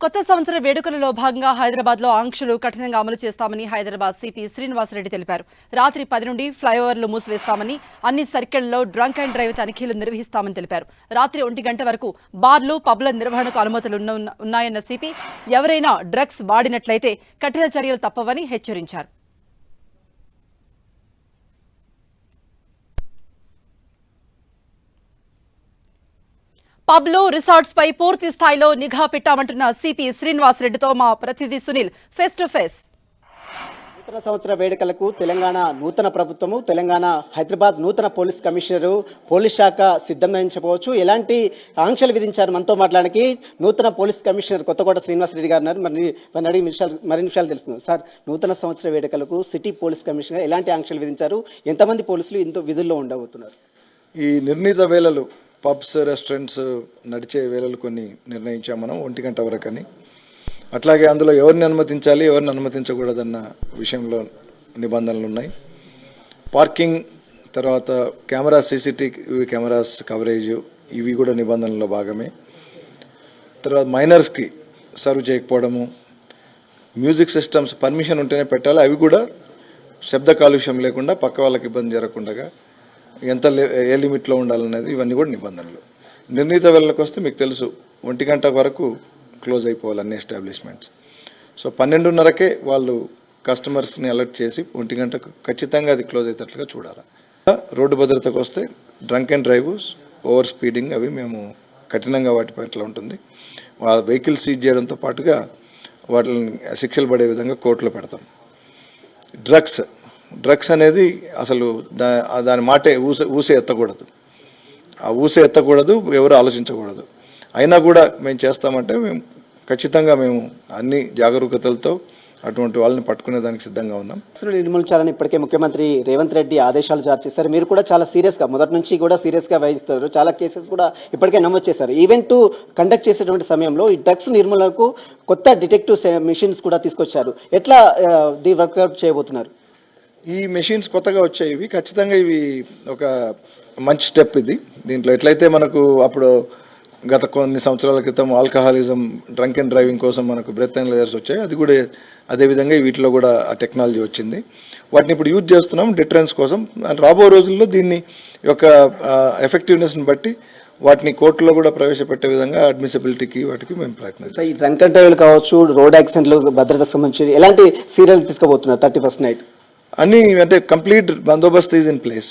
కొత్త సంవత్సర వేడుకలలో భాగంగా హైదరాబాద్లో ఆంక్షలు కఠినంగా అమలు చేస్తామని హైదరాబాద్ సిపి శ్రీనివాసరెడ్డి తెలిపారు. రాత్రి పది నుండి ఫ్లైఓవర్లు మూసివేస్తామని అన్ని సర్కిళ్ళలో డ్రంక్ అండ్ డ్రైవ్ తనిఖీలు నిర్వహిస్తామని తెలిపారు. రాత్రి ఒంటి గంట వరకు బార్లు పబ్ల నిర్వహణకు అనుమతులు ఉన్న- ఉన్నాయన్న సిపి ఎవరైనా డ్రగ్స్ వాడినట్లయితే కఠిన చర్యలు తప్పవని హెచ్చరించారు. పబ్లు రిసార్ట్స్ పై పూర్తి స్థాయిలో నిఘా పెట్టామంటున్న సిపి శ్రీనివాసరెడ్డితో మా ప్రతినిధి సునీల్ ఫేస్ టు ఫేస్. నూతన సంవత్సర వేడుకలకు తెలంగాణ నూతన ప్రభుత్వము తెలంగాణ హైదరాబాద్ నూతన పోలీస్ కమిషనరు పోలీస్ శాఖ సిద్ధమని చెప్పవచ్చు. ఎలాంటి ఆంక్షలు విధించారు మనతో మాట్లాడడానికి నూతన పోలీస్ కమిషనర్ కొత్తకోట శ్రీనివాసరెడ్డి గారు ఉన్నారు. మరి వారిని అడిగి విషయాలు మరిన్ని విషయాలు తెలుస్తుంది సార్ నూతన సంవత్సర వేడుకలకు సిటీ పోలీస్ కమిషనర్ ఎలాంటి ఆంక్షలు విధించారు? ఎంతమంది పోలీసులు ఇంత విధుల్లో ఉండబోతున్నారు? ఈ నిర్ణీత వేళలు పబ్స్ రెస్టారెంట్స్ నడిచే వేళలు కొన్ని నిర్ణయించాం మనం ఒంటి గంట వరకని. అట్లాగే అందులో ఎవరిని అనుమతించాలి ఎవరిని అనుమతించకూడదన్న విషయంలో నిబంధనలు ఉన్నాయి. పార్కింగ్ తర్వాత కెమెరా సీసీటీవీ కెమెరాస్ కవరేజ్ ఇవి కూడా నిబంధనల్లో భాగమే. తర్వాత మైనర్స్కి సర్వ్ చేయకపోవడము. మ్యూజిక్ సిస్టమ్స్ పర్మిషన్ ఉంటేనే పెట్టాలి అవి కూడా శబ్ద కాలుష్యం లేకుండా పక్క వాళ్ళకి ఇబ్బంది జరగకుండా ఎంత లే- ఏ లిమిట్లో ఉండాలనేది ఇవన్నీ కూడా నిబంధనలు. నిర్ణీత వేళలకు వస్తే మీకు తెలుసు ఒంటి గంట వరకు క్లోజ్ అయిపోవాలి అన్ని ఎస్టాబ్లిష్మెంట్స్. సో పన్నెండున్నరకే వాళ్ళు కస్టమర్స్ని అలర్ట్ చేసి ఒంటి గంటకు ఖచ్చితంగా అది క్లోజ్ అయ్యేటట్లుగా చూడాలి. రోడ్డు భద్రతకు వస్తే drunk and drives over speeding అవి మేము కఠినంగా వాటి పట్ల ఉంటుంది. ఆ వెహికల్ సీజ్ చేయడంతో పాటుగా వాటిని శిక్షలు పడే విధంగా కోర్టులో పెడతాం. డ్రగ్స్ డ్రగ్స్ అనేది అసలు దా దాని మాటే ఊసే ఊసే ఎత్తకూడదు. ఆ ఊసే ఎత్తకూడదు ఎవరు ఆలోచించకూడదు. అయినా కూడా మేము చేస్తామంటే మేము ఖచ్చితంగా మేము అన్ని జాగరూకతలతో అటువంటి వాళ్ళని పట్టుకునే దానికి సిద్ధంగా ఉన్నాం. నిర్మూలించాలని ఇప్పటికే ముఖ్యమంత్రి రేవంత్ రెడ్డి ఆదేశాలు జారీ చేశారు. మీరు కూడా చాలా సీరియస్గా మొదటి నుంచి కూడా సీరియస్గా వహిస్తారు చాలా కేసెస్ కూడా ఇప్పటికే నమోదు చేశారు. ఈవెంట్ కండక్ట్ చేసేటువంటి సమయంలో ఈ డ్రగ్స్ నిర్మూలనకు కొత్త డిటెక్టివ్ మిషన్స్ కూడా తీసుకొచ్చారు. ఎట్లా ది దీ వర్కౌట్ చేయబోతున్నారు? ఈ మెషిన్స్ కొత్తగా వచ్చాయి. ఇవి ఖచ్చితంగా ఇవి ఒక మంచి స్టెప్ ఇది. దీంట్లో ఎట్లయితే మనకు అప్పుడు గత కొన్ని సంవత్సరాల క్రితం ఆల్కహాలిజం డ్రంక్ అండ్ డ్రైవింగ్ కోసం మనకు బ్రెత్ అనలైజర్స్ వచ్చాయి. అది కూడా అదేవిధంగా వీటిలో కూడా ఆ టెక్నాలజీ వచ్చింది. వాటిని ఇప్పుడు యూజ్ చేస్తున్నాం డిటరెన్స్ కోసం. రాబోయే రాబో రోజుల్లో దీన్ని యొక్క ఎఫెక్టివ్నెస్ని బట్టి వాటిని కోర్టులో కూడా ప్రవేశపెట్టే విధంగా అడ్మిసిబిలిటీకి వాటికి మేము ప్రయత్నిస్తాం ఈ డ్రంక్ అండ్ డ్రైవ్లు కావచ్చు రోడ్ యాక్సిడెంట్లు భద్రతకు సంబంధించి ఎలాంటి సీరియల్ తీసుకోబోతున్నారు థర్టీ ఫస్ట్ నైట్ అన్ని అంటే కంప్లీట్ బందోబస్త్ ఈజ్ ఇన్ ప్లేస్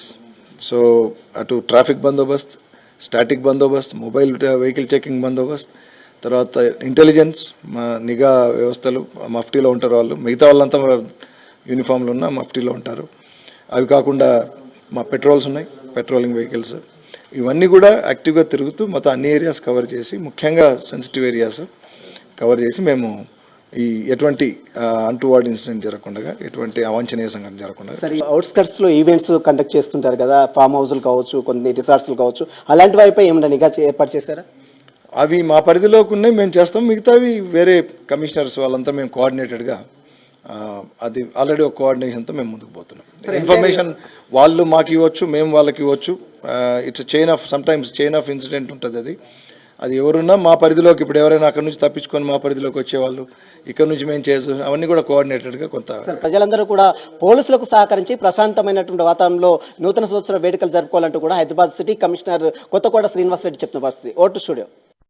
సో అటు ట్రాఫిక్ బందోబస్త్ స్టాటిక్ బందోబస్త్ మొబైల్ వెహికల్ చెకింగ్ బందోబస్త్ తర్వాత ఇంటెలిజెన్స్ మా నిఘా వ్యవస్థలు మఫ్టీలో ఉంటారు వాళ్ళు. మిగతా వాళ్ళంతా యూనిఫామ్లు ఉన్న మఫ్టీలో ఉంటారు. అవి కాకుండా మా పెట్రోల్స్ ఉన్నాయి పెట్రోలింగ్ వెహికల్స్ ఇవన్నీ కూడా యాక్టివ్గా తిరుగుతూ మొత్తం అన్ని ఏరియాస్ కవర్ చేసి ముఖ్యంగా సెన్సిటివ్ ఏరియాస్ కవర్ చేసి మేము ఈ ఎటువంటి అంటువార్డ్ ఇన్సిడెంట్ జరగకుండా ఎటువంటి అవాంఛనీయ సంఘటన జరగకుండా సరే అవుట్స్కట్స్లో ఈవెంట్స్ కండక్ట్ చేస్తుంటారు కదా ఫామ్ హౌస్లు కావచ్చు కొన్ని రిసార్ట్స్లు కావచ్చు అలాంటి వాటిపై ఏమైనా నిఘా ఏర్పాటు చేశారా? అవి మా పరిధిలోకి ఉన్నాయి మేము చేస్తాం మిగతావి వేరే కమిషనర్స్ వాళ్ళంతా మేము కోఆర్డినేటెడ్గా అది ఆల్రెడీ ఒక కోఆర్డినేషన్తో మేము ముందుకు పోతున్నాం. ఇన్ఫర్మేషన్ వాళ్ళు మాకు ఇవ్వచ్చు మేము వాళ్ళకి ఇవ్వచ్చు it's chain of some times chain of incident ఉంటుంది అది. అది ఎవరున్నా మా పరిధిలోకి ఇప్పుడు ఎవరైనా అక్కడ నుంచి తప్పించుకొని మా పరిధిలోకి వచ్చేవాళ్ళు ఇక్కడ నుంచి మేము చేసు అవన్నీ కూడా కోఆర్డినేటెడ్గా కొంత ప్రజలందరూ కూడా పోలీసులకు సహకరించి ప్రశాంతమైనటువంటి వాతావరణంలో నూతన సంవత్సర వేడుకలు జరుపుకోవాలంటూ కూడా హైదరాబాద్ సిటీ కమిషనర్ కొత్తకోట శ్రీనివాసరెడ్డి చెప్తున్న పరిస్థితి. ఓటు స్టూడియో.